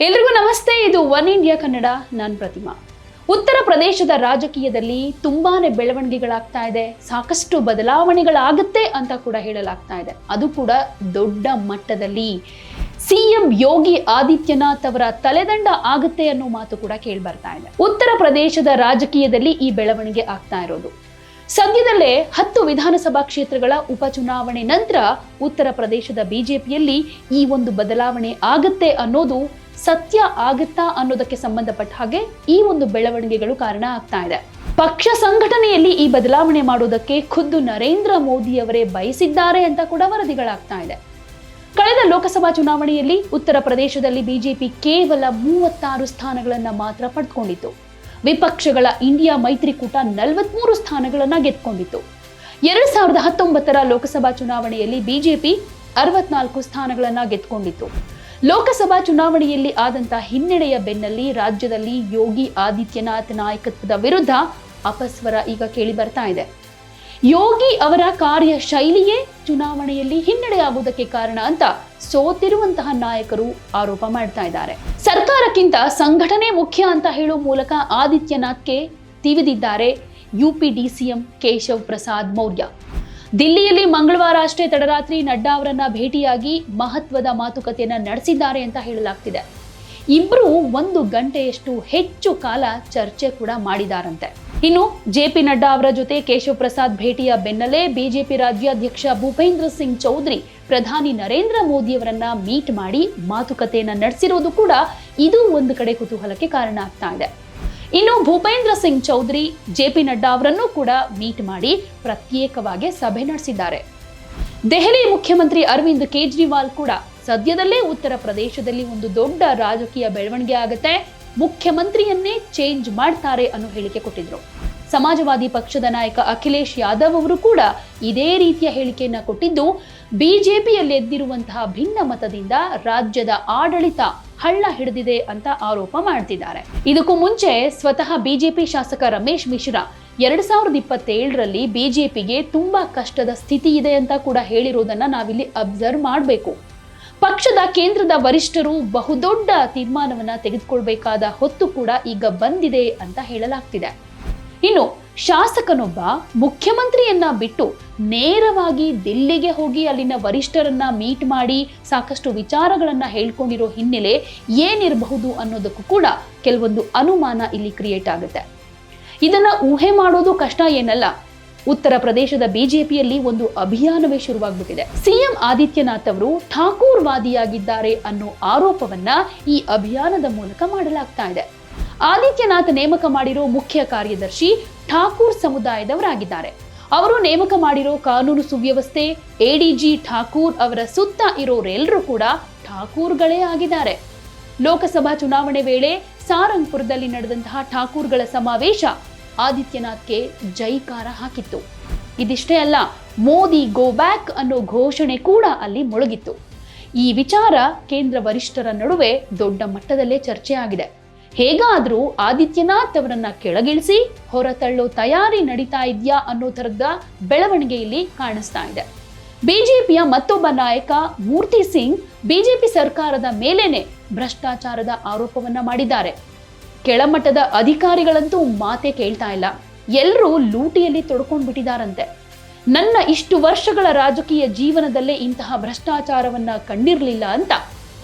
ಎಲ್ರಿಗೂ ನಮಸ್ತೆ, ಇದು ಒನ್ ಇಂಡಿಯಾ ಕನ್ನಡ, ನಾನು ಪ್ರತಿಮಾ. ಉತ್ತರ ಪ್ರದೇಶದ ರಾಜಕೀಯದಲ್ಲಿ ತುಂಬಾನೇ ಬೆಳವಣಿಗೆಗಳಾಗ್ತಾ ಇದೆ. ಸಾಕಷ್ಟು ಬದಲಾವಣೆಗಳಾಗುತ್ತೆ ಅಂತ ಕೂಡ ಹೇಳಲಾಗ್ತಾ ಇದೆ. ಅದು ಕೂಡ ದೊಡ್ಡ ಮಟ್ಟದಲ್ಲಿ. ಸಿಎಂ ಯೋಗಿ ಆದಿತ್ಯನಾಥ್ ಅವರ ತಲೆದಂಡ ಆಗುತ್ತೆ ಅನ್ನೋ ಮಾತು ಕೂಡ ಕೇಳಿ ಬರ್ತಾ ಇದೆ. ಉತ್ತರ ಪ್ರದೇಶದ ರಾಜಕೀಯದಲ್ಲಿ ಈ ಬೆಳವಣಿಗೆ ಆಗ್ತಾ ಇರೋದು. ಸದ್ಯದಲ್ಲೇ ಹತ್ತು ವಿಧಾನಸಭಾ ಕ್ಷೇತ್ರಗಳ ಉಪಚುನಾವಣೆ ನಂತರ ಉತ್ತರ ಪ್ರದೇಶದ ಬಿಜೆಪಿಯಲ್ಲಿ ಈ ಒಂದು ಬದಲಾವಣೆ ಆಗುತ್ತೆ ಅನ್ನೋದು ಸತ್ಯ ಆಗುತ್ತಾ ಅನ್ನೋದಕ್ಕೆ ಸಂಬಂಧಪಟ್ಟ ಹಾಗೆ ಈ ಒಂದು ಬೆಳವಣಿಗೆಗಳು ಕಾರಣ ಆಗ್ತಾ ಇದೆ. ಪಕ್ಷ ಸಂಘಟನೆಯಲ್ಲಿ ಈ ಬದಲಾವಣೆ ಮಾಡೋದಕ್ಕೆ ಖುದ್ದು ನರೇಂದ್ರ ಮೋದಿ ಅವರೇ ಬಯಸಿದ್ದಾರೆ ಅಂತ ಕೂಡ ವರದಿಗಳಾಗ್ತಾ ಇದೆ. ಕಳೆದ ಲೋಕಸಭಾ ಚುನಾವಣೆಯಲ್ಲಿ ಉತ್ತರ ಪ್ರದೇಶದಲ್ಲಿ ಬಿಜೆಪಿ ಕೇವಲ ಮೂವತ್ತಾರು ಸ್ಥಾನಗಳನ್ನ ಮಾತ್ರ ಪಡ್ಕೊಂಡಿತ್ತು. ವಿಪಕ್ಷಗಳ ಇಂಡಿಯಾ ಮೈತ್ರಿಕೂಟ ನಲವತ್ಮೂರು ಸ್ಥಾನಗಳನ್ನ ಗೆದ್ಕೊಂಡಿತ್ತು. ಎರಡ್ ಸಾವಿರದ ಹತ್ತೊಂಬತ್ತರ ಲೋಕಸಭಾ ಚುನಾವಣೆಯಲ್ಲಿ ಬಿಜೆಪಿ ಅರವತ್ನಾಲ್ಕು ಸ್ಥಾನಗಳನ್ನ ಗೆದ್ಕೊಂಡಿತ್ತು. ಲೋಕಸಭಾ ಚುನಾವಣೆಯಲ್ಲಿ ಆದಂತಹ ಹಿನ್ನಡೆಯ ಬೆನ್ನಲ್ಲಿ ರಾಜ್ಯದಲ್ಲಿ ಯೋಗಿ ಆದಿತ್ಯನಾಥ್ ನಾಯಕತ್ವದ ವಿರುದ್ಧ ಅಪಸ್ವರ ಈಗ ಕೇಳಿ ಬರ್ತಾ ಇದೆ. ಯೋಗಿ ಅವರ ಕಾರ್ಯ ಶೈಲಿಯೇ ಚುನಾವಣೆಯಲ್ಲಿ ಹಿನ್ನಡೆಯಾಗುವುದಕ್ಕೆ ಕಾರಣ ಅಂತ ಸೋತಿರುವಂತಹ ನಾಯಕರು ಆರೋಪ ಮಾಡ್ತಾ ಇದ್ದಾರೆ. ಸರ್ಕಾರಕ್ಕಿಂತ ಸಂಘಟನೆ ಮುಖ್ಯ ಅಂತ ಹೇಳುವ ಮೂಲಕ ಆದಿತ್ಯನಾಥ್ಗೆ ತಿವಿದಿದ್ದಾರೆ ಯುಪಿ ಡಿಸಿಎಂ ಕೇಶವ್ ಪ್ರಸಾದ್ ಮೌರ್ಯ. ದಿಲ್ಲಿಯಲ್ಲಿ ಮಂಗಳವಾರ ಅಷ್ಟೇ ತಡರಾತ್ರಿ ನಡ್ಡಾ ಅವರನ್ನ ಭೇಟಿಯಾಗಿ ಮಹತ್ವದ ಮಾತುಕತೆಯನ್ನ ನಡೆಸಿದ್ದಾರೆ ಅಂತ ಹೇಳಲಾಗ್ತಿದೆ. ಇಬ್ರು ಒಂದು ಗಂಟೆಯಷ್ಟು ಹೆಚ್ಚು ಕಾಲ ಚರ್ಚೆ ಕೂಡ ಮಾಡಿದಾರಂತೆ. ಇನ್ನು ಜೆ ಪಿ ನಡ್ಡಾ ಅವರ ಜೊತೆ ಕೇಶವ ಪ್ರಸಾದ್ ಭೇಟಿಯ ಬೆನ್ನಲ್ಲೇ ಬಿಜೆಪಿ ರಾಜ್ಯಾಧ್ಯಕ್ಷ ಭೂಪೇಂದ್ರ ಸಿಂಗ್ ಚೌಧರಿ, ಪ್ರಧಾನಿ ನರೇಂದ್ರ ಮೋದಿಯವರನ್ನ ಮೀಟ್ ಮಾಡಿ ಮಾತುಕತೆಯನ್ನ ನಡೆಸಿರೋದು ಕೂಡ ಇದು ಒಂದು ಕಡೆ ಕುತೂಹಲಕ್ಕೆ ಕಾರಣ ಆಗ್ತಾ ಇದೆ. ಇನ್ನು ಭೂಪೇಂದ್ರ ಸಿಂಗ್ ಚೌಧರಿ, ಜೆ ಪಿ ನಡ್ಡಾ ಅವರನ್ನು ಕೂಡ ಮೀಟ್ ಮಾಡಿ ಪ್ರತ್ಯೇಕವಾಗಿ ಸಭೆ ನಡೆಸಿದ್ದಾರೆ. ದೆಹಲಿ ಮುಖ್ಯಮಂತ್ರಿ ಅರವಿಂದ್ ಕೇಜ್ರಿವಾಲ್ ಕೂಡ ಸದ್ಯದಲ್ಲೇ ಉತ್ತರ ಪ್ರದೇಶದಲ್ಲಿ ಒಂದು ದೊಡ್ಡ ರಾಜಕೀಯ ಬೆಳವಣಿಗೆ ಆಗುತ್ತೆ, ಮುಖ್ಯಮಂತ್ರಿಯನ್ನೇ ಚೇಂಜ್ ಮಾಡ್ತಾರೆ ಅನ್ನೋ ಹೇಳಿಕೆ ಕೊಟ್ಟಿದ್ರು. ಸಮಾಜವಾದಿ ಪಕ್ಷದ ನಾಯಕ ಅಖಿಲೇಶ್ ಯಾದವ್ ಅವರು ಕೂಡ ಇದೇ ರೀತಿಯ ಹೇಳಿಕೆಯನ್ನ ಕೊಟ್ಟಿದ್ದು, ಬಿಜೆಪಿಯಲ್ಲಿ ಎದ್ದಿರುವಂತಹ ಭಿನ್ನ ಮತದಿಂದ ರಾಜ್ಯದ ಆಡಳಿತ ಹಳ್ಳ ಹಿಡಿದಿದೆ ಅಂತ ಆರೋಪ ಮಾಡ್ತಿದ್ದಾರೆ. ಇದಕ್ಕೂ ಮುಂಚೆ ಸ್ವತಃ ಬಿಜೆಪಿ ಶಾಸಕ ರಮೇಶ್ ಮಿಶ್ರಾ ಎರಡ್ ಸಾವಿರದ ಇಪ್ಪತ್ತೇಳರಲ್ಲಿ ಬಿಜೆಪಿಗೆ ತುಂಬಾ ಕಷ್ಟದ ಸ್ಥಿತಿ ಇದೆ ಅಂತ ಕೂಡ ಹೇಳಿರೋದನ್ನ ನಾವಿಲ್ಲಿ ಅಬ್ಸರ್ವ್ ಮಾಡಬೇಕು. ಪಕ್ಷದ ಕೇಂದ್ರದ ವರಿಷ್ಠರು ಬಹುದೊಡ್ಡ ತೀರ್ಮಾನವನ್ನ ತೆಗೆದುಕೊಳ್ಬೇಕಾದ ಹೊತ್ತು ಕೂಡ ಈಗ ಬಂದಿದೆ ಅಂತ ಹೇಳಲಾಗ್ತಿದೆ. ಇನ್ನು ಶಾಸಕನೊಬ್ಬ ಮುಖ್ಯಮಂತ್ರಿಯನ್ನ ಬಿಟ್ಟು ನೇರವಾಗಿ ದಿಲ್ಲಿಗೆ ಹೋಗಿ ಅಲ್ಲಿನ ವರಿಷ್ಠರನ್ನ ಮೀಟ್ ಮಾಡಿ ಸಾಕಷ್ಟು ವಿಚಾರಗಳನ್ನ ಹೇಳ್ಕೊಂಡಿರೋ ಹಿನ್ನೆಲೆ ಏನಿರಬಹುದು ಅನ್ನೋದಕ್ಕೂ ಕೂಡ ಕೆಲವೊಂದು ಅನುಮಾನ ಇಲ್ಲಿ ಕ್ರಿಯೇಟ್ ಆಗುತ್ತೆ. ಇದನ್ನ ಊಹೆ ಮಾಡೋದು ಕಷ್ಟ ಏನಲ್ಲ. ಉತ್ತರ ಪ್ರದೇಶದ ಬಿಜೆಪಿಯಲ್ಲಿ ಒಂದು ಅಭಿಯಾನವೇ ಶುರುವಾಗ್ಬಿಟ್ಟಿದೆ. ಸಿಎಂ ಆದಿತ್ಯನಾಥ್ ಅವರು ಠಾಕೂರ್ ವಾದಿಯಾಗಿದ್ದಾರೆ ಅನ್ನೋ ಆರೋಪವನ್ನ ಈ ಅಭಿಯಾನದ ಮೂಲಕ ಮಾಡಲಾಗ್ತಾ ಇದೆ. ಆದಿತ್ಯನಾಥ್ ನೇಮಕ ಮಾಡಿರೋ ಮುಖ್ಯ ಕಾರ್ಯದರ್ಶಿ ಠಾಕೂರ್ ಸಮುದಾಯದವರಾಗಿದ್ದಾರೆ. ಅವರು ನೇಮಕ ಮಾಡಿರೋ ಕಾನೂನು ಸುವ್ಯವಸ್ಥೆ ಎಡಿಜಿ ಠಾಕೂರ್ ಅವರ ಸುತ್ತ ಇರೋರೆಲ್ಲರೂ ಕೂಡ ಠಾಕೂರ್ಗಳೇ ಆಗಿದ್ದಾರೆ. ಲೋಕಸಭಾ ಚುನಾವಣೆ ವೇಳೆ ಸಾರಂಗ್ಪುರದಲ್ಲಿ ನಡೆದಂತಹ ಠಾಕೂರ್ಗಳ ಸಮಾವೇಶ ಆದಿತ್ಯನಾಥ್ಗೆ ಜೈಕಾರ ಹಾಕಿತ್ತು. ಇದಿಷ್ಟೇ ಅಲ್ಲ, ಮೋದಿ ಗೋ ಬ್ಯಾಕ್ ಅನ್ನೋ ಘೋಷಣೆ ಕೂಡ ಅಲ್ಲಿ ಮೊಳಗಿತ್ತು. ಈ ವಿಚಾರ ಕೇಂದ್ರ ವರಿಷ್ಠರ ನಡುವೆ ದೊಡ್ಡ ಮಟ್ಟದಲ್ಲೇ ಚರ್ಚೆ ಆಗಿದೆ ಹೇಗಾದ್ರೂ ಆದಿತ್ಯನಾಥ್ ಅವರನ್ನ ಕೆಳಗಿಳಿಸಿ ಹೊರತಳ್ಳು ತಯಾರಿ ನಡೀತಾ ಇದೆಯಾ ಅನ್ನೋ ಥರದ ಬೆಳವಣಿಗೆ ಇಲ್ಲಿ ಕಾಣಿಸ್ತಾ ಇದೆ. ಬಿಜೆಪಿಯ ಮತ್ತೊಬ್ಬ ನಾಯಕ ಮೂರ್ತಿ ಸಿಂಗ್ ಬಿಜೆಪಿ ಸರ್ಕಾರದ ಮೇಲೇನೆ ಭ್ರಷ್ಟಾಚಾರದ ಆರೋಪವನ್ನ ಮಾಡಿದ್ದಾರೆ. ಕೆಳಮಟ್ಟದ ಅಧಿಕಾರಿಗಳಂತೂ ಮಾತೆ ಕೇಳ್ತಾ ಇಲ್ಲ. ಎಲ್ಲರೂ ಲೂಟಿಯಲ್ಲಿ ತೊಡ್ಕೊಂಡು ಬಿಟ್ಟಿದಾರಂತೆ ನನ್ನ ಇಷ್ಟು ವರ್ಷಗಳ ರಾಜಕೀಯ ಜೀವನದಲ್ಲೇ ಇಂತಹ ಭ್ರಷ್ಟಾಚಾರವನ್ನ ಕಂಡಿರಲಿಲ್ಲ ಅಂತ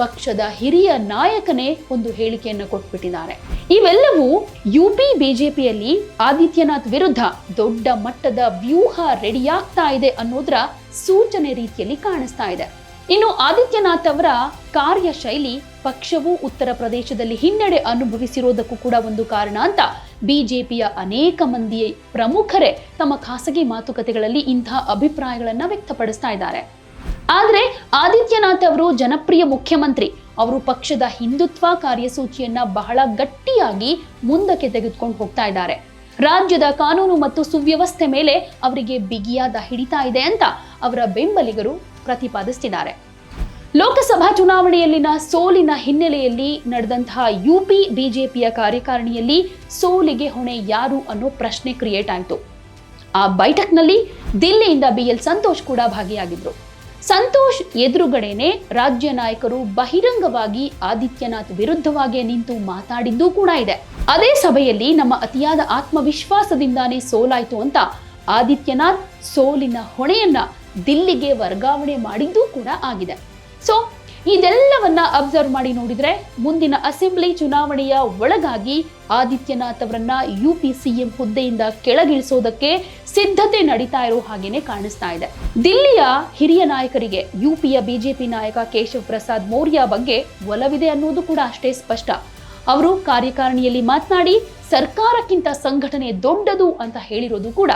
ಪಕ್ಷದ ಹಿರಿಯ ನಾಯಕನೇ ಒಂದು ಹೇಳಿಕೆಯನ್ನು ಕೊಟ್ಬಿಟ್ಟಿದ್ದಾರೆ. ಇವೆಲ್ಲವೂ ಯುಪಿ ಬಿಜೆಪಿಯಲ್ಲಿ ಆದಿತ್ಯನಾಥ್ ವಿರುದ್ಧ ದೊಡ್ಡ ಮಟ್ಟದ ವ್ಯೂಹ ರೆಡಿಯಾಗ್ತಾ ಇದೆ ಅನ್ನೋದ್ರ ಸೂಚನೆ ರೀತಿಯಲ್ಲಿ ಕಾಣಿಸ್ತಾ ಇದೆ. ಇನ್ನು ಆದಿತ್ಯನಾಥ್ ಅವರ ಕಾರ್ಯಶೈಲಿ ಪಕ್ಷವು ಉತ್ತರ ಪ್ರದೇಶದಲ್ಲಿ ಹಿನ್ನಡೆ ಅನುಭವಿಸಿರೋದಕ್ಕೂ ಕೂಡ ಒಂದು ಕಾರಣ ಅಂತ ಬಿಜೆಪಿಯ ಅನೇಕ ಮಂದಿ ಪ್ರಮುಖರೇ ತಮ್ಮ ಖಾಸಗಿ ಮಾತುಕತೆಗಳಲ್ಲಿ ಇಂತಹ ಅಭಿಪ್ರಾಯಗಳನ್ನು ವ್ಯಕ್ತಪಡಿಸ್ತಾ ಇದ್ದಾರೆ. ಆದ್ರೆ ಆದಿತ್ಯನಾಥ್ ಅವರು ಜನಪ್ರಿಯ ಮುಖ್ಯಮಂತ್ರಿ. ಅವರು ಪಕ್ಷದ ಹಿಂದುತ್ವ ಕಾರ್ಯಸೂಚಿಯನ್ನ ಬಹಳ ಗಟ್ಟಿಯಾಗಿ ಮುಂದಕ್ಕೆ ತೆಗೆದುಕೊಂಡು ಹೋಗ್ತಾ ಇದ್ದಾರೆ. ರಾಜ್ಯದ ಕಾನೂನು ಮತ್ತು ಸುವ್ಯವಸ್ಥೆ ಮೇಲೆ ಅವರಿಗೆ ಬಿಗಿಯಾದ ಹಿಡಿತ ಇದೆ ಅಂತ ಅವರ ಬೆಂಬಲಿಗರು ಪ್ರತಿಪಾದಿಸ್ತಿದ್ದಾರೆ. ಲೋಕಸಭಾ ಚುನಾವಣೆಯಲ್ಲಿನ ಸೋಲಿನ ಹಿನ್ನೆಲೆಯಲ್ಲಿ ನಡೆದಂತಹ ಯುಪಿ ಬಿಜೆಪಿಯ ಕಾರ್ಯಕಾರಿಣಿಯಲ್ಲಿ ಸೋಲಿಗೆ ಹೊಣೆ ಯಾರು ಅನ್ನೋ ಪ್ರಶ್ನೆ ಕ್ರಿಯೇಟ್ ಆಯಿತು. ಆ ಬೈಠಕ್ನಲ್ಲಿ ದಿಲ್ಲಿಯಿಂದ ಬಿ ಎಲ್ ಸಂತೋಷ್ ಕೂಡ ಭಾಗಿಯಾಗಿದ್ರು. ಸಂತೋಷ್ ಎದುರುಗಡೆನೆ ರಾಜ್ಯ ನಾಯಕರು ಬಹಿರಂಗವಾಗಿ ಆದಿತ್ಯನಾಥ್ ವಿರುದ್ಧವಾಗಿ ನಿಂತು ಮಾತಾಡಿದ್ದೂ ಕೂಡ ಇದೆ. ಅದೇ ಸಭೆಯಲ್ಲಿ ನಮ್ಮ ಅತಿಯಾದ ಆತ್ಮವಿಶ್ವಾಸದಿಂದಾನೇ ಸೋಲಾಯಿತು ಅಂತ ಆದಿತ್ಯನಾಥ್ ಸೋಲಿನ ಹೊಣೆಯನ್ನ ದಿಲ್ಲಿಗೆ ವರ್ಗಾವಣೆ ಮಾಡಿದ್ದೂ ಕೂಡ ಆಗಿದೆ. ಸೊ ಇದೆಲ್ಲವನ್ನ ಅಬ್ಸರ್ವ್ ಮಾಡಿ ನೋಡಿದ್ರೆ ಮುಂದಿನ ಅಸೆಂಬ್ಲಿ ಚುನಾವಣೆಯ ಒಳಗಾಗಿ ಆದಿತ್ಯನಾಥ್ ಅವರನ್ನ ಯು ಪಿ ಸಿಎಂ ಹುದ್ದೆಯಿಂದ ಕೆಳಗಿಳಿಸೋದಕ್ಕೆ ಸಿದ್ಧತೆ ನಡೀತಾ ಇರೋ ಹಾಗೇನೆ ಕಾಣಿಸ್ತಾ ಇದೆ. ದಿಲ್ಲಿಯ ಹಿರಿಯ ನಾಯಕರಿಗೆ ಯುಪಿಯ ಬಿಜೆಪಿ ನಾಯಕ ಕೇಶವ್ ಪ್ರಸಾದ್ ಮೌರ್ಯ ಬಗ್ಗೆ ಒಲವಿದೆ ಅನ್ನೋದು ಕೂಡ ಅಷ್ಟೇ ಸ್ಪಷ್ಟ. ಅವರು ಕಾರ್ಯಕಾರಿಣಿಯಲ್ಲಿ ಮಾತನಾಡಿ, ಸರ್ಕಾರಕ್ಕಿಂತ ಸಂಘಟನೆ ದೊಡ್ಡದು ಅಂತ ಹೇಳಿರೋದು ಕೂಡ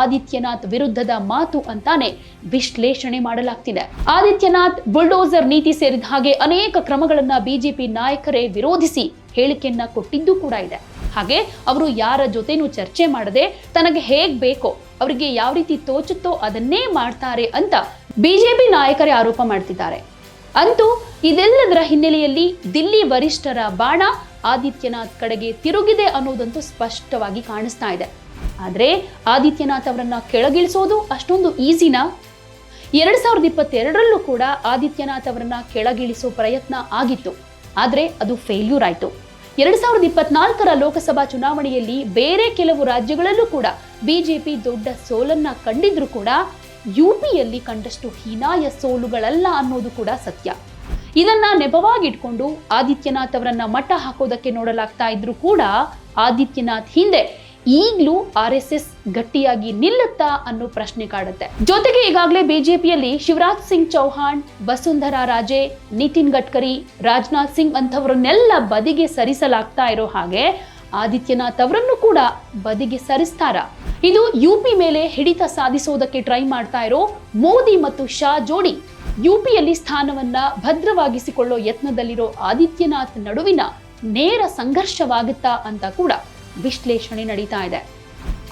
ಆದಿತ್ಯನಾಥ್ ವಿರುದ್ಧದ ಮಾತು ಅಂತಾನೆ ವಿಶ್ಲೇಷಣೆ ಮಾಡಲಾಗ್ತಿದೆ. ಆದಿತ್ಯನಾಥ್ ಬುಲ್ಡೋಸರ್ ನೀತಿ ಸೇರಿದ ಹಾಗೆ ಅನೇಕ ಕ್ರಮಗಳನ್ನ ಬಿಜೆಪಿ ನಾಯಕರೇ ವಿರೋಧಿಸಿ ಹೇಳಿಕೆಯನ್ನ ಕೊಟ್ಟಿದ್ದು ಕೂಡ ಇದೆ. ಹಾಗೆ ಅವರು ಯಾರ ಜೊತೆನೂ ಚರ್ಚೆ ಮಾಡದೆ ತನಗೆ ಹೇಗ್ ಬೇಕೋ, ಅವರಿಗೆ ಯಾವ ರೀತಿ ತೋಚುತ್ತೋ ಅದನ್ನೇ ಮಾಡ್ತಾರೆ ಅಂತ ಬಿಜೆಪಿ ನಾಯಕರೇ ಆರೋಪ ಮಾಡ್ತಿದ್ದಾರೆ. ಅಂತೂ ಇದೆಲ್ಲದರ ಹಿನ್ನೆಲೆಯಲ್ಲಿ ದಿಲ್ಲಿ ವರಿಷ್ಠರ ಬಾಣ ಆದಿತ್ಯನಾಥ್ ಕಡೆಗೆ ತಿರುಗಿದೆ ಅನ್ನೋದಂತೂ ಸ್ಪಷ್ಟವಾಗಿ ಕಾಣಿಸ್ತಾ ಇದೆ. ಆದರೆ ಆದಿತ್ಯನಾಥ್ ಅವರನ್ನ ಕೆಳಗಿಳಿಸೋದು ಅಷ್ಟೊಂದು ಈಸಿನಾ? ಎರಡ್ ಸಾವಿರದ ಇಪ್ಪತ್ತೆರಡರಲ್ಲೂ ಕೂಡ ಆದಿತ್ಯನಾಥ್ ಅವರನ್ನ ಕೆಳಗಿಳಿಸೋ ಪ್ರಯತ್ನ ಆಗಿತ್ತು. ಆದರೆ ಅದು ಫೇಲ್ಯೂರ್ ಆಯಿತು. ಎರಡ್ ಸಾವಿರದ ಇಪ್ಪತ್ನಾಲ್ಕರ ಲೋಕಸಭಾ ಚುನಾವಣೆಯಲ್ಲಿ ಬೇರೆ ಕೆಲವು ರಾಜ್ಯಗಳಲ್ಲೂ ಕೂಡ ಬಿಜೆಪಿ ದೊಡ್ಡ ಸೋಲನ್ನ ಕಂಡಿದ್ರು ಕೂಡ ಯುಪಿಯಲ್ಲಿ ಕಂಡಷ್ಟು ಹೀನಾಯ ಸೋಲುಗಳಲ್ಲ ಅನ್ನೋದು ಕೂಡ ಸತ್ಯ. ಇದನ್ನ ನೆಪವಾಗಿಟ್ಕೊಂಡು ಆದಿತ್ಯನಾಥ್ ಅವರನ್ನ ಮಟ್ಟ ಹಾಕೋದಕ್ಕೆ ನೋಡಲಾಗ್ತಾ ಇದ್ರು ಕೂಡ ಆದಿತ್ಯನಾಥ್ ಹಿಂದೆ ಈಗಲೂ ಆರ್ ಎಸ್ ಎಸ್ ಗಟ್ಟಿಯಾಗಿ ನಿಲ್ಲುತ್ತಾ ಅನ್ನೋ ಪ್ರಶ್ನೆ ಕಾಡುತ್ತೆ. ಜೊತೆಗೆ ಈಗಾಗಲೇ ಬಿಜೆಪಿಯಲ್ಲಿ ಶಿವರಾಜ್ ಸಿಂಗ್ ಚೌಹಾಣ್, ವಸುಂಧರಾ ರಾಜೆ, ನಿತಿನ್ ಗಡ್ಕರಿ, ರಾಜನಾಥ್ ಸಿಂಗ್ ಅಂಥವ್ರನ್ನೆಲ್ಲ ಬದಿಗೆ ಸರಿಸಲಾಗ್ತಾ ಇರೋ ಹಾಗೆ ಆದಿತ್ಯನಾಥ್ ಅವರನ್ನು ಕೂಡ ಬದಿಗೆ ಸರಿಸ್ತಾರ. ಇದು ಯುಪಿ ಮೇಲೆ ಹಿಡಿತ ಸಾಧಿಸೋದಕ್ಕೆ ಟ್ರೈ ಮಾಡ್ತಾ ಇರೋ ಮೋದಿ ಮತ್ತು ಶಾ ಜೋಡಿ. ಯುಪಿಯಲ್ಲಿ ಸ್ಥಾನವನ್ನ ಭದ್ರವಾಗಿಸಿಕೊಳ್ಳೋ ಯತ್ನದಲ್ಲಿರೋ ಆದಿತ್ಯನಾಥ್ ನಡುವಿನ ನೇರ ಸಂಘರ್ಷವಾಗುತ್ತಾ ಅಂತ ಕೂಡ. ವಿಶ್ಲೇಷಣೆ ನಡೀತಾ ಇದೆ.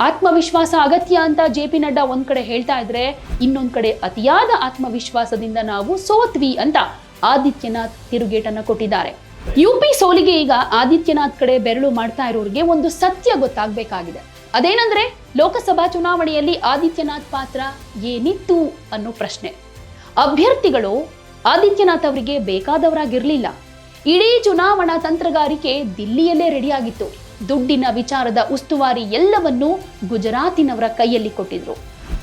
ಆತ್ಮವಿಶ್ವಾಸ ಅಗತ್ಯ ಅಂತ ಜೆ ಪಿ ನಡ್ಡಾ ಒಂದ್ ಕಡೆ ಹೇಳ್ತಾ ಇದ್ರೆ, ಇನ್ನೊಂದ್ ಕಡೆ ಅತಿಯಾದ ಆತ್ಮವಿಶ್ವಾಸದಿಂದ ನಾವು ಸೋತ್ವಿ ಅಂತ ಆದಿತ್ಯನಾಥ್ ತಿರುಗೇಟನ್ನ ಕೊಟ್ಟಿದ್ದಾರೆ. ಯುಪಿ ಸೋಲಿಗೆ ಈಗ ಆದಿತ್ಯನಾಥ್ ಕಡೆ ಬೆರಳು ಮಾಡ್ತಾ ಇರೋರಿಗೆ ಒಂದು ಸತ್ಯ ಗೊತ್ತಾಗಬೇಕಾಗಿದೆ. ಅದೇನಂದ್ರೆ, ಲೋಕಸಭಾ ಚುನಾವಣೆಯಲ್ಲಿ ಆದಿತ್ಯನಾಥ್ ಪಾತ್ರ ಏನಿತ್ತು ಅನ್ನೋ ಪ್ರಶ್ನೆ. ಅಭ್ಯರ್ಥಿಗಳು ಆದಿತ್ಯನಾಥ್ ಅವರಿಗೆ ಬೇಕಾದವರಾಗಿರ್ಲಿಲ್ಲ. ಇಡೀ ಚುನಾವಣಾ ತಂತ್ರಗಾರಿಕೆ ದಿಲ್ಲಿಯಲ್ಲೇ ರೆಡಿಯಾಗಿತ್ತು. ದುಡ್ಡಿನ ವಿಚಾರದ ಉಸ್ತುವಾರಿ ಎಲ್ಲವನ್ನೂ ಗುಜರಾತಿನವರ ಕೈಯಲ್ಲಿ ಕೊಟ್ಟಿದ್ರು.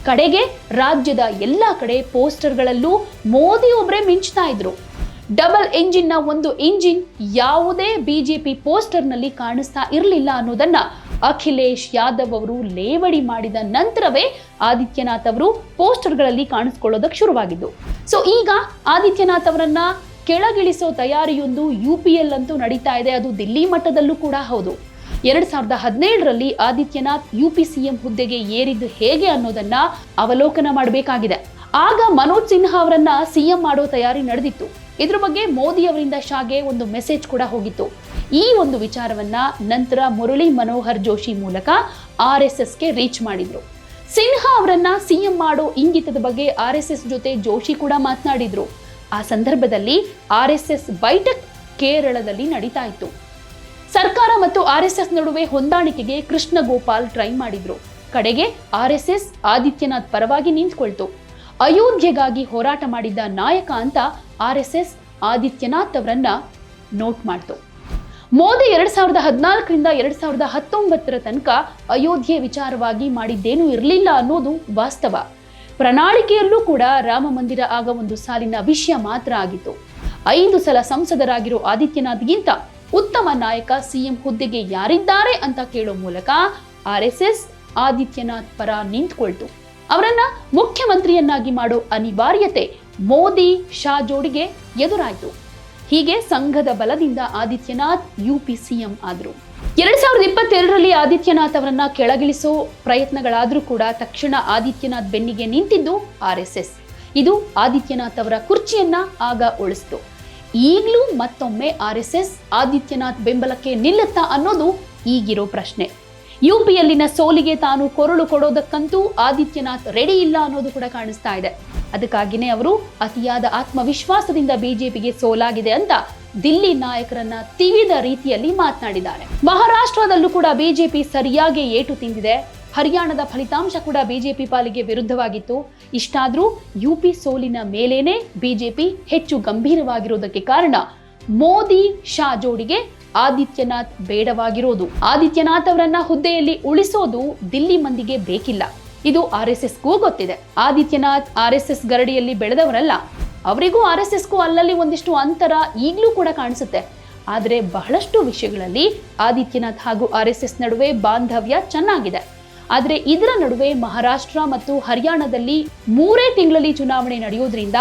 ಕಡೆಗೆ ರಾಜ್ಯದ ಎಲ್ಲ ಕಡೆ ಪೋಸ್ಟರ್ಗಳಲ್ಲೂ ಮೋದಿ ಒಬ್ಬರೇ ಮಿಂಚ್ತಾ ಇದ್ರು. ಡಬಲ್ ಎಂಜಿನ್ನ ಒಂದು ಇಂಜಿನ್ ಯಾವುದೇ ಬಿಜೆಪಿ ಪೋಸ್ಟರ್ನಲ್ಲಿ ಕಾಣಿಸ್ತಾ ಇರಲಿಲ್ಲ ಅನ್ನೋದನ್ನ ಅಖಿಲೇಶ್ ಯಾದವ್ ಅವರು ಲೇವಡಿ ಮಾಡಿದ ನಂತರವೇ ಆದಿತ್ಯನಾಥ್ ಅವರು ಪೋಸ್ಟರ್ಗಳಲ್ಲಿ ಕಾಣಿಸ್ಕೊಳ್ಳೋದಕ್ಕೆ ಶುರುವಾಗಿದ್ದು. ಸೊ, ಈಗ ಆದಿತ್ಯನಾಥ್ ಅವರನ್ನ ಕೆಳಗಿಳಿಸೋ ತಯಾರಿಯೊಂದು ಯು ಪಿ ಎಲ್ ಅಂತೂ ನಡೀತಾ ಇದೆ. ಅದು ದಿಲ್ಲಿ ಮಟ್ಟದಲ್ಲೂ ಕೂಡ ಹೌದು. ಎರಡ್ ಸಾವಿರದ ಹದಿನೇಳರಲ್ಲಿ ಆದಿತ್ಯನಾಥ್ ಯು ಪಿ ಸಿಎಂ ಹುದ್ದೆಗೆ ಏರಿದ್ದು ಹೇಗೆ ಅನ್ನೋದನ್ನ ಅವಲೋಕನ ಮಾಡಬೇಕಾಗಿದೆ. ಆಗ ಮನೋಜ್ ಸಿನ್ಹಾ ಅವರನ್ನ ಸಿಎಂ ಮಾಡೋ ತಯಾರಿ ನಡೆದಿತ್ತು. ಇದ್ರ ಬಗ್ಗೆ ಮೋದಿ ಅವರಿಂದ ಶಾಗೆ ಒಂದು ಮೆಸೇಜ್ ಕೂಡ ಹೋಗಿತ್ತು. ಈ ಒಂದು ವಿಚಾರವನ್ನ ನಂತರ ಮುರಳಿ ಮನೋಹರ್ ಜೋಶಿ ಮೂಲಕ ಆರ್ ಎಸ್ ಎಸ್ಗೆ ರೀಚ್ ಮಾಡಿದ್ರು. ಸಿನ್ಹಾ ಅವರನ್ನ ಸಿಎಂ ಮಾಡೋ ಇಂಗಿತದ ಬಗ್ಗೆ ಆರ್ ಎಸ್ ಎಸ್ ಜೊತೆ ಜೋಶಿ ಕೂಡ ಮಾತನಾಡಿದ್ರು. ಆ ಸಂದರ್ಭದಲ್ಲಿ ಆರ್ ಎಸ್ ಎಸ್ ಬೈಠಕ್ ಕೇರಳದಲ್ಲಿ ನಡೀತಾ ಇತ್ತು. ಸರ್ಕಾರ ಮತ್ತು ಆರ್ ಎಸ್ ಎಸ್ ನಡುವೆ ಹೊಂದಾಣಿಕೆಗೆ ಕೃಷ್ಣ ಗೋಪಾಲ್ ಟ್ರೈ ಮಾಡಿದ್ರು. ಕಡೆಗೆ ಆರ್ ಎಸ್ ಎಸ್ ಆದಿತ್ಯನಾಥ್ ಪರವಾಗಿ ನಿಂತ್ಕೊಳ್ತು. ಅಯೋಧ್ಯೆಗಾಗಿ ಹೋರಾಟ ಮಾಡಿದ್ದ ನಾಯಕ ಅಂತ ಆರ್ ಎಸ್ ಎಸ್ ಆದಿತ್ಯನಾಥ್ ಅವರನ್ನ ನೋಟ್ ಮಾಡ್ತು. ಮೋದಿ ಎರಡ್ ಸಾವಿರದ ಹದಿನಾಲ್ಕರಿಂದ ಎರಡ್ ಸಾವಿರದ ಹತ್ತೊಂಬತ್ತರ ತನಕ ಅಯೋಧ್ಯೆ ವಿಚಾರವಾಗಿ ಮಾಡಿದ್ದೇನೂ ಇರಲಿಲ್ಲ ಅನ್ನೋದು ವಾಸ್ತವ. ಪ್ರಣಾಳಿಕೆಯಲ್ಲೂ ಕೂಡ ರಾಮ ಮಂದಿರ ಆಗ ಒಂದು ಸಾಲಿನ ವಿಷಯ ಮಾತ್ರ ಆಗಿತ್ತು. ಐದು ಸಲ ಸಂಸದರಾಗಿರೋ ಆದಿತ್ಯನಾಥ್ಗಿಂತ ಉತ್ತಮ ನಾಯಕ ಸಿಎಂ ಹುದ್ದೆಗೆ ಯಾರಿದ್ದಾರೆ ಅಂತ ಕೇಳೋ ಮೂಲಕ ಆರ್ ಎಸ್ ಎಸ್ ಆದಿತ್ಯನಾಥ್ ಪರ ನಿಂತ್ಕೊಳ್ತು. ಅವರನ್ನ ಮುಖ್ಯಮಂತ್ರಿಯನ್ನಾಗಿ ಮಾಡೋ ಅನಿವಾರ್ಯತೆ ಮೋದಿ, ಶಾ ಜೋಡಿಗೆ ಎದುರಾಯಿತು. ಹೀಗೆ ಸಂಘದ ಬಲದಿಂದ ಆದಿತ್ಯನಾಥ್ ಯು ಪಿ ಸಿಎಂ ಆದ್ರು. ಎರಡ್ ಸಾವಿರದ ಇಪ್ಪತ್ತೆರಡರಲ್ಲಿ ಆದಿತ್ಯನಾಥ್ ಅವರನ್ನ ಕೆಳಗಿಳಿಸೋ ಪ್ರಯತ್ನಗಳಾದ್ರೂ ಕೂಡ ತಕ್ಷಣ ಆದಿತ್ಯನಾಥ್ ಬೆನ್ನಿಗೆ ನಿಂತಿದ್ದು ಆರ್ ಎಸ್ ಎಸ್. ಇದು ಆದಿತ್ಯನಾಥ್ ಅವರ ಕುರ್ಚಿಯನ್ನ ಆಗ ಉಳಿಸ್ತು. ಈಗಲೂ ಮತ್ತೊಮ್ಮೆ ಆರ್ ಎಸ್ ಎಸ್ ಆದಿತ್ಯನಾಥ್ ಬೆಂಬಲಕ್ಕೆ ನಿಲ್ಲುತ್ತಾ ಅನ್ನೋದು ಈಗಿರೋ ಪ್ರಶ್ನೆ. ಯುಪಿಯಲ್ಲಿನ ಸೋಲಿಗೆ ತಾನು ಕೊರಳು ಕೊಡೋದಕ್ಕಂತೂ ಆದಿತ್ಯನಾಥ್ ರೆಡಿ ಇಲ್ಲ ಅನ್ನೋದು ಕೂಡ ಕಾಣಿಸ್ತಾ ಇದೆ. ಅದಕ್ಕಾಗಿನೇ ಅವರು ಅತಿಯಾದ ಆತ್ಮವಿಶ್ವಾಸದಿಂದ ಬಿಜೆಪಿಗೆ ಸೋಲಾಗಿದೆ ಅಂತ ದಿಲ್ಲಿ ನಾಯಕರನ್ನ ತಿವಿದ ರೀತಿಯಲ್ಲಿ ಮಾತನಾಡಿದ್ದಾರೆ. ಮಹಾರಾಷ್ಟ್ರದಲ್ಲೂ ಕೂಡ ಬಿಜೆಪಿ ಸರಿಯಾಗಿ ಏಟು ತಿಂದಿದೆ. ಹರಿಯಾಣದ ಫಲಿತಾಂಶ ಕೂಡ ಬಿಜೆಪಿ ಪಾಲಿಗೆ ವಿರುದ್ಧವಾಗಿತ್ತು. ಇಷ್ಟಾದ್ರೂ ಯುಪಿ ಸೋಲಿನ ಮೇಲೇನೆ ಬಿಜೆಪಿ ಹೆಚ್ಚು ಗಂಭೀರವಾಗಿರುವುದಕ್ಕೆ ಕಾರಣ ಮೋದಿ, ಶಾ ಜೋಡಿಗೆ ಆದಿತ್ಯನಾಥ್ ಬೇಡವಾಗಿರೋದು. ಆದಿತ್ಯನಾಥ್ ಅವರನ್ನ ಹುದ್ದೆಯಲ್ಲಿ ಉಳಿಸೋದು ದಿಲ್ಲಿ ಮಂದಿಗೆ ಬೇಕಿಲ್ಲ. ಇದು ಆರ್ ಎಸ್ ಎಸ್ಗೂ ಗೊತ್ತಿದೆ. ಆದಿತ್ಯನಾಥ್ ಆರ್ ಎಸ್ ಎಸ್ ಗರಡಿಯಲ್ಲಿ ಬೆಳೆದವರಲ್ಲ. ಅವರಿಗೂ ಆರ್ ಎಸ್ ಎಸ್ಗೂ ಅಲ್ಲಲ್ಲಿ ಒಂದಿಷ್ಟು ಅಂತರ ಈಗಲೂ ಕೂಡ ಕಾಣಿಸುತ್ತೆ. ಆದರೆ ಬಹಳಷ್ಟು ವಿಷಯಗಳಲ್ಲಿ ಆದಿತ್ಯನಾಥ್ ಹಾಗೂ ಆರ್ ಎಸ್ ಎಸ್ ನಡುವೆ ಬಾಂಧವ್ಯ ಚೆನ್ನಾಗಿದೆ. ಆದರೆ ಇದರ ನಡುವೆ ಮಹಾರಾಷ್ಟ್ರ ಮತ್ತು ಹರಿಯಾಣದಲ್ಲಿ ಮೂರೇ ತಿಂಗಳಲ್ಲಿ ಚುನಾವಣೆ ನಡೆಯೋದ್ರಿಂದ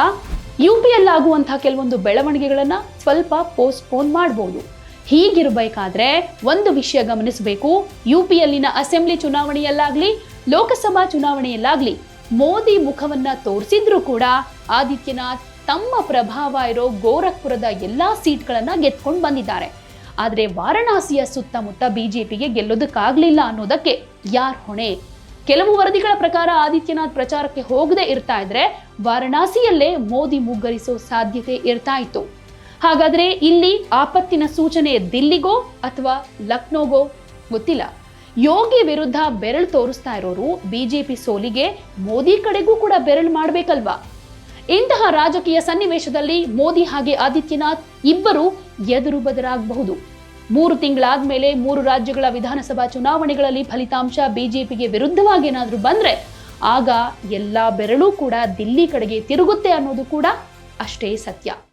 ಯುಪಿಯಲ್ಲಾಗುವಂತಹ ಕೆಲವೊಂದು ಬೆಳವಣಿಗೆಗಳನ್ನು ಸ್ವಲ್ಪ ಪೋಸ್ಟ್ಪೋನ್ ಮಾಡಬಹುದು ಹೀಗಿರಬೇಕಾದ್ರೆ ಒಂದು ವಿಷಯ ಗಮನಿಸಬೇಕು. ಯುಪಿಯಲ್ಲಿನ ಅಸೆಂಬ್ಲಿ ಚುನಾವಣೆಯಲ್ಲಾಗಲಿ, ಲೋಕಸಭಾ ಚುನಾವಣೆಯಲ್ಲಾಗಲಿ ಮೋದಿ ಮುಖವನ್ನ ತೋರಿಸಿದ್ರೂ ಕೂಡ ಆದಿತ್ಯನಾಥ್ ತಮ್ಮ ಪ್ರಭಾವ ಇರೋ ಗೋರಖ್ಪುರದ ಎಲ್ಲಾ ಸೀಟ್ಗಳನ್ನ ಗೆದ್ಕೊಂಡು ಬಂದಿದ್ದಾರೆ. ಆದರೆ ವಾರಣಾಸಿಯ ಸುತ್ತಮುತ್ತ ಬಿಜೆಪಿಗೆ ಗೆಲ್ಲೋದಕ್ಕಾಗ್ಲಿಲ್ಲ ಅನ್ನೋದಕ್ಕೆ ಯಾರ್ ಹೊಣೆ? ಕೆಲವು ವರದಿಗಳ ಪ್ರಕಾರ ಆದಿತ್ಯನಾಥ್ ಪ್ರಚಾರಕ್ಕೆ ಹೋಗದೆ ಇರ್ತಾ ಇದ್ರೆ ವಾರಣಾಸಿಯಲ್ಲೇ ಮೋದಿ ಮುಗ್ಗರಿಸೋ ಸಾಧ್ಯತೆ ಇರ್ತಾ ಇತ್ತು. ಹಾಗಾದ್ರೆ ಇಲ್ಲಿ ಆಪತ್ತಿನ ಸೂಚನೆ ದಿಲ್ಲಿಗೋ ಅಥವಾ ಲಕ್ನೋಗೋ? ಗೊತ್ತಿಲ್ಲ. ಯೋಗಿ ವಿರುದ್ಧ ಬೆರಳು ತೋರಿಸ್ತಾ ಇರೋರು ಬಿಜೆಪಿ ಸೋಲಿಗೆ ಮೋದಿ ಕಡೆಗೂ ಕೂಡ ಬೆರಳು ಮಾಡಬೇಕಲ್ವಾ? ಇಂತಹ ರಾಜಕೀಯ ಸನ್ನಿವೇಶದಲ್ಲಿ ಮೋದಿ ಹಾಗೆ ಆದಿತ್ಯನಾಥ್ ಇಬ್ಬರು ಎದುರು ಬದರಾಗಬಹುದು ಮೂರು ತಿಂಗಳಾದ್ಮೇಲೆ ಮೂರು ರಾಜ್ಯಗಳ ವಿಧಾನಸಭಾ ಚುನಾವಣೆಗಳಲ್ಲಿ ಫಲಿತಾಂಶ ಬಿಜೆಪಿಗೆ ವಿರುದ್ಧವಾಗಿ ಏನಾದರೂ ಬಂದರೆ ಆಗ ಎಲ್ಲ ಬೆರಳು ಕೂಡ ದಿಲ್ಲಿ ಕಡೆಗೆ ತಿರುಗುತ್ತೆ ಅನ್ನೋದು ಕೂಡ ಅಷ್ಟೇ ಸತ್ಯ.